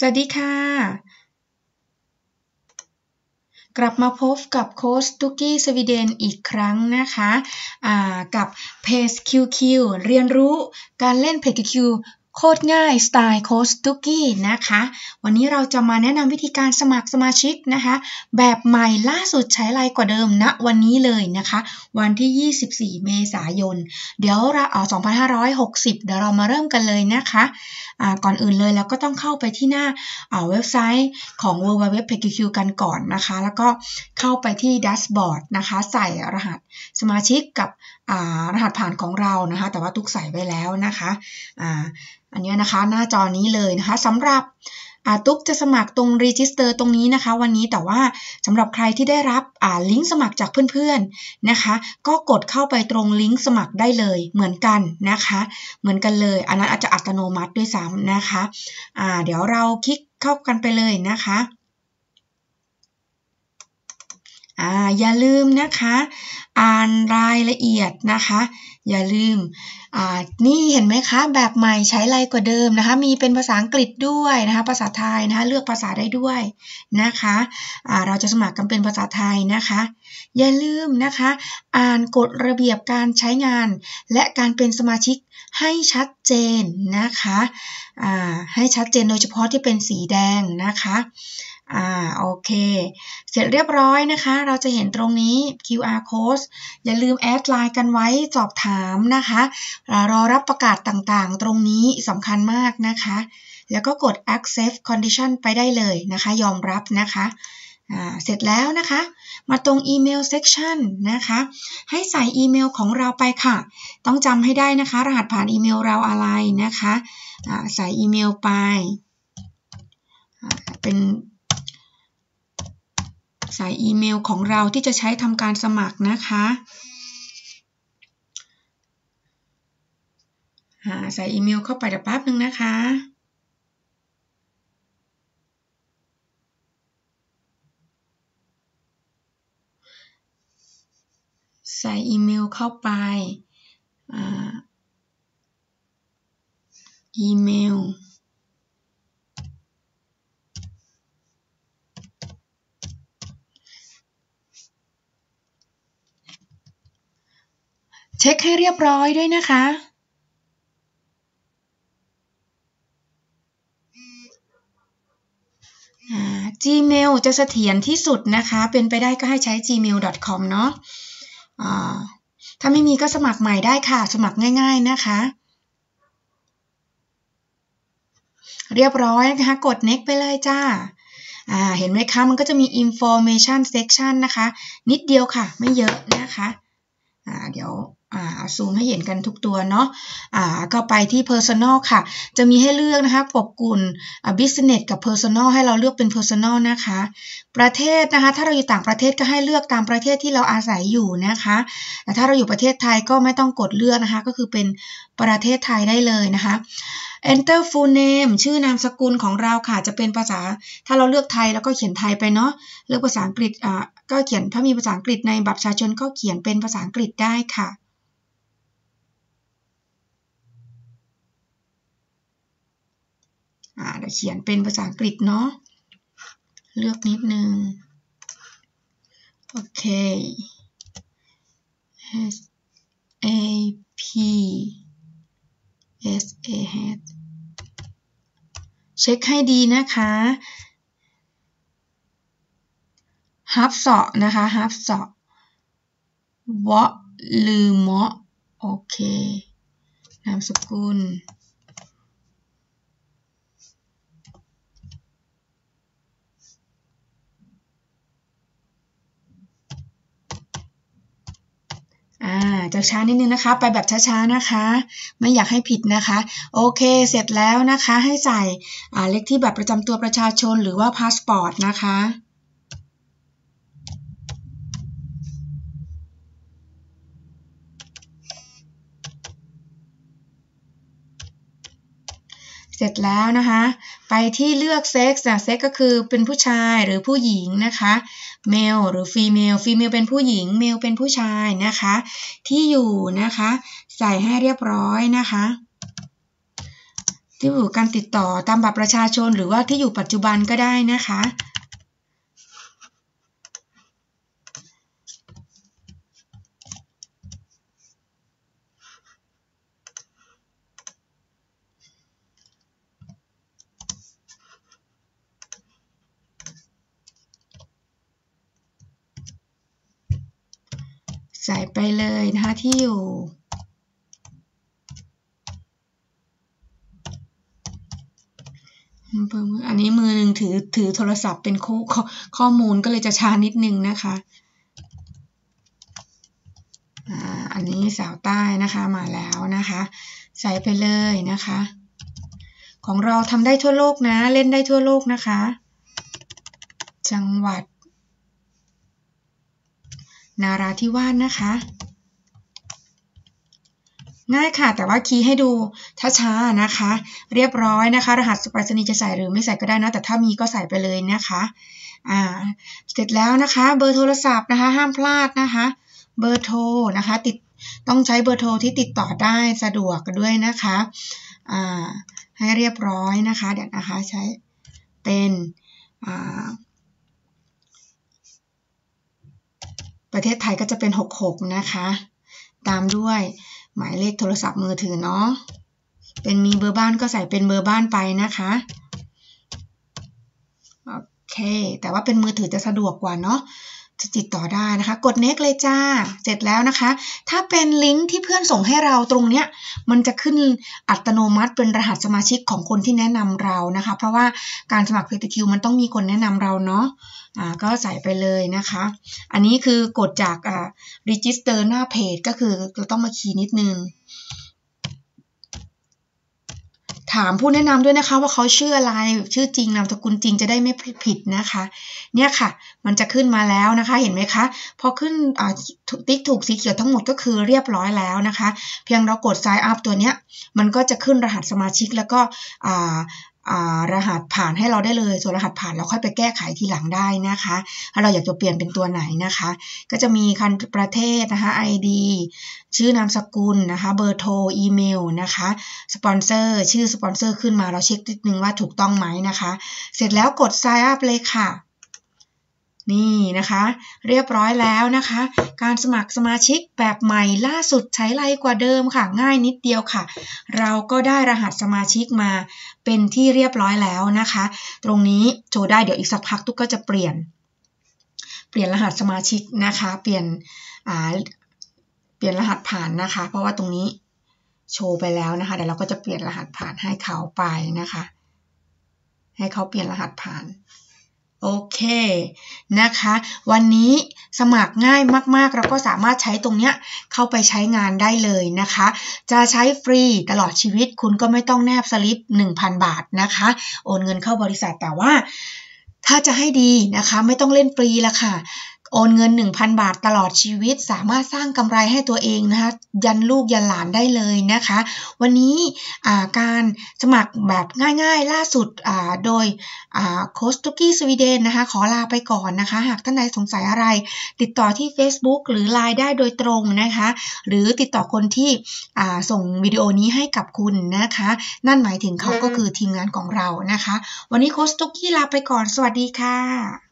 สวัสดีค่ะ กลับมาพบกับโค้ชตุกี้สวีเดนอีกครั้งนะคะ กับเพจ QQ เรียนรู้การเล่นเพจ QQ โคตรง่ายสไตล์โคสตุกี้นะคะ วันนี้เราจะมาแนะนำวิธีการสมัครสมาชิกนะคะ แบบใหม่ล่าสุดใช้ไรกว่าเดิมณนะวันนี้เลยนะคะ วันที่ 24 เมษายน เดี๋ยวเราเอา2560 เดี๋ยวเรามาเริ่มกันเลยนะคะะก่อนอื่นเลยเราก็ต้องเข้าไปที่หน้าเว็บไซต์ของ w w w p q q กันก่อนนะคะ แล้วก็เข้าไปที่ดัชบอร์ดนะคะ ใส่รหัสสมาชิกกับรหัสผ่านของเรานะคะ แต่ว่าทุกใส่ไว้แล้วนะคะอันนี้นะคะหน้าจอนี้เลยนะคะสำหรับตุ๊กจะสมัครตรงรีจิสเตอร์ตรงนี้นะคะ วันนี้แต่ว่าสำหรับใครที่ได้รับลิงก์สมัครจากเพื่อนๆนะคะ ก็กดเข้าไปตรงลิงก์สมัครได้เลยเหมือนกันนะคะ เหมือนกันเลย อันนั้นอาจจะอัตโนมัติด้วยซ้ำนะคะะเดี๋ยวเราคลิกเข้ากันไปเลยนะคะ อ่าอย่าลืมนะคะ อ่านรายละเอียดนะคะ อย่าลืมอ่านี่เห็นไหมคะ แบบใหม่ใช้ไรกว่าเดิมนะคะ มีเป็นภาษาอังกฤษด้วยนะคะ ภาษาไทยนะคะ เลือกภาษาได้ด้วยนะคะอ่าเราจะสมัครกันเป็นภาษาไทยนะคะ อย่าลืมนะคะ อ่านกฎระเบียบการใช้งาน และการเป็นสมาชิกให้ชัดเจนนะคะ ให้ชัดเจนโดยเฉพาะที่เป็นสีแดงนะคะ อ่าโอเค เสร็จเรียบร้อยนะคะ เราจะเห็นตรงนี้ QR code อย่าลืมแอดไลน์กันไว้สอบถามนะคะ รอรับประกาศต่างๆ ตรงนี้สำคัญมากนะคะ แล้วก็กด accept condition ไปได้เลยนะคะ ยอมรับนะคะเสร็จแล้วนะคะ มาตรงอีเมล section นะคะ ให้ใส่อีเมลของเราไปค่ะ ต้องจำให้ได้นะคะ รหัสผ่านอีเมลเราอะไรนะคะ ใส่อีเมลไป เป็น ใส่อีเมลของเราที่จะใช้ทำการสมัครนะคะใส่อีเมลเข้าไปเดี๋ยวแป๊บนึงนะคะ ใส่อีเมลเข้าไปอีเมล ช็คให้เรียบร้อยด้วยนะคะ Gmail จะเสถียรที่สุดนะคะ เป็นไปได้ก็ให้ใช้ gmail.com เนาะถ้าไม่มีก็สมัครใหม่ได้ค่ะ สมัครง่าย ๆนะคะ เรียบร้อยนะคะ กด next ไปเลยจ้าเห็นไหมคะ มันก็จะมี information section นะคะ นิดเดียวค่ะ ไม่เยอะนะคะเดี๋ยว ซูมให้เห็นกันทุกตัวเนาะะก็ไปที่ Personal ค่ะ จะมีให้เลือกนะคะปกกุล Business กับ Personal ให้เราเลือกเป็น Personal นะคะ ประเทศนะคะ ถ้าเราอยู่ต่างประเทศก็ให้เลือกตามประเทศที่เราอาศัยอยู่นะคะแต่ถ้าเราอยู่ประเทศไทยก็ไม่ต้องกดเลือกนะคะ ก็คือเป็นประเทศไทยได้เลยนะคะ enter full name ชื่อนามสกุลของเราค่ะ จะเป็นภาษา ถ้าเราเลือกไทยแล้วก็เขียนไทยไปเนาะ เลือกภาษาอังกฤษ อ่า ก็เขียน ถ้ามีภาษาอังกฤษในบัตรประชาชนก็เขียนเป็นภาษาอังกฤษได้ค่ะ อ่าเดี๋ยวเขียนเป็นภาษาอังกฤษเนาะ เลือกนิดนึง โอเค S A P S A H เช็คให้ดีนะคะฮับเสาะนะคะฮับเสาะวะลืมมะโอเคนามสกุล อ่าจะช้านิดนึงนะคะ ไปแบบช้าๆนะคะ ไม่อยากให้ผิดนะคะ โอเค เสร็จแล้วนะคะ ให้ใส่เลขที่แบบประจำตัวประชาชนหรือว่าพาสปอร์ตนะคะ เสร็จแล้วนะคะ ไปที่เลือกเซ็กซ์เซ็กก็คือเป็นผู้ชายหรือผู้หญิงนะคะเมลหรือฟีเมลฟีเมลเป็นผู้หญิงเมลเป็นผู้ชายนะคะ ที่อยู่นะคะ ใส่ให้เรียบร้อยนะคะที่อยู่การติดต่อตามบัตรประชาชนหรือว่าที่อยู่ปัจจุบันก็ได้นะคะ ใส่ไปเลยนะคะที่อยู่อันนี้มือหนึ่งถือถือโทรศัพท์เป็นข้อข้อมูลก็เลยจะช้านิดนึงนะคะอันนี้สาวใต้นะคะมาแล้วนะคะ ใส่ไปเลยนะคะ ของเราทำได้ทั่วโลกนะ เล่นได้ทั่วโลกนะคะ จังหวัด นาราธิวาสนะคะ ง่ายค่ะแต่ว่าคีย์ให้ดูช้าๆนะคะ เรียบร้อยนะคะ รหัสไปรษณีย์จะใส่หรือไม่ใส่ก็ได้นะแต่ถ้ามีก็ใส่ไปเลยนะคะอ่าเสร็จแล้วนะคะ เบอร์โทรศัพท์นะคะ ห้ามพลาดนะคะ เบอร์โทรนะคะ ติดต้องใช้เบอร์โทรที่ติดต่อได้สะดวกด้วยนะคะอ่าให้เรียบร้อยนะคะเดี๋ยวนะคะใช้เป็นอ่า ประเทศไทยก็จะเป็น 66 นะคะ ตามด้วยหมายเลขโทรศัพท์มือถือเนาะ เป็นมีเบอร์บ้านก็ใส่เป็นเบอร์บ้านไปนะคะ โอเค แต่ว่าเป็นมือถือจะสะดวกกว่าเนาะ จะติดต่อได้นะคะ กด next เลยจ้า เสร็จแล้วนะคะ ถ้าเป็นลิงก์ที่เพื่อนส่งให้เราตรงเนี้ย มันจะขึ้นอัตโนมัติเป็นรหัสสมาชิกของคนที่แนะนำเรานะคะ เพราะว่าการสมัคร PTQ มันต้องมีคนแนะนำเราเนาะอ่าก็ใส่ไปเลยนะคะ อันนี้คือกดจากอ่า register หน้าเพจก็คือเราต้องมาคีย์นิดนึงถามผู้แนะนำด้วยนะคะว่าเขาชื่ออะไรชื่อจริงนามสกุลจริงจะได้ไม่ผิดนะคะ เนี่ยค่ะ มันจะขึ้นมาแล้วนะคะ เห็นไหมคะพอขึ้นติ๊กถูกสีเขียวทั้งหมดก็คือเรียบร้อยแล้วนะคะ เพียงเรากด sign up ตัวเนี้ยมันก็จะขึ้นรหัสสมาชิกแล้วก็รหัสผ่านให้เราได้เลย ส่วนรหัสผ่านเราค่อยไปแก้ไขทีหลังได้นะคะ ถ้าเราอยากจะเปลี่ยนเป็นตัวไหนนะคะ ก็จะมีคันประเทศนะคะ ID ชื่อนามสกุลนะคะ เบอร์โทร อีเมลนะคะ สปอนเซอร์ ชื่อสปอนเซอร์ขึ้นมาเราเช็คนิดนึงว่าถูกต้องไหมนะคะ เสร็จแล้วกด sign up เลยค่ะ นี่นะคะ เรียบร้อยแล้วนะคะ การสมัครสมาชิกแบบใหม่ล่าสุดใช้ไรกว่าเดิมค่ะ ง่ายนิดเดียวค่ะ เราก็ได้รหัสสมาชิกมาเป็นที่เรียบร้อยแล้วนะคะ ตรงนี้โชว์ได้เดี๋ยวอีกสักพักทุกก็จะเปลี่ยน เปลี่ยนรหัสสมาชิกนะคะ เปลี่ยนเปลี่ยนรหัสผ่านนะคะ เพราะว่าตรงนี้โชว์ไปแล้วนะคะเดี๋ยวเราก็จะเปลี่ยนรหัสผ่านให้เขาไปนะคะ ให้เขาเปลี่ยนรหัสผ่านโอเค นะคะ วันนี้สมัครง่ายมากๆ เราก็สามารถใช้ตรงเนี้ยเข้าไปใช้งานได้เลยนะคะ จะใช้ฟรีตลอดชีวิตคุณก็ไม่ต้องแนบสลิป 1,000 บาทนะคะ โอนเงินเข้าบริษัทแต่ว่าถ้าจะให้ดีนะคะ ไม่ต้องเล่นฟรีละค่ะ โอนเงิน 1,000 บาทตลอดชีวิต สามารถสร้างกำไรให้ตัวเองนะคะยันลูกยันหลานได้เลยนะคะ วันนี้การสมัครแบบง่ายๆ ล่าสุดโดยโคสตุกี้สวีเดนนะคะขอลาไปก่อนนะคะ หากท่านใดสงสัยอะไร ติดต่อที่ Facebook หรือ Line ได้โดยตรงนะคะ หรือติดต่อคนที่ส่งวิดีโอนี้ให้กับคุณนะคะ นั่นหมายถึงเขาก็คือทีมงานของเรานะคะ วันนี้โคสตุกี้ลาไปก่อน สวัสดีค่ะ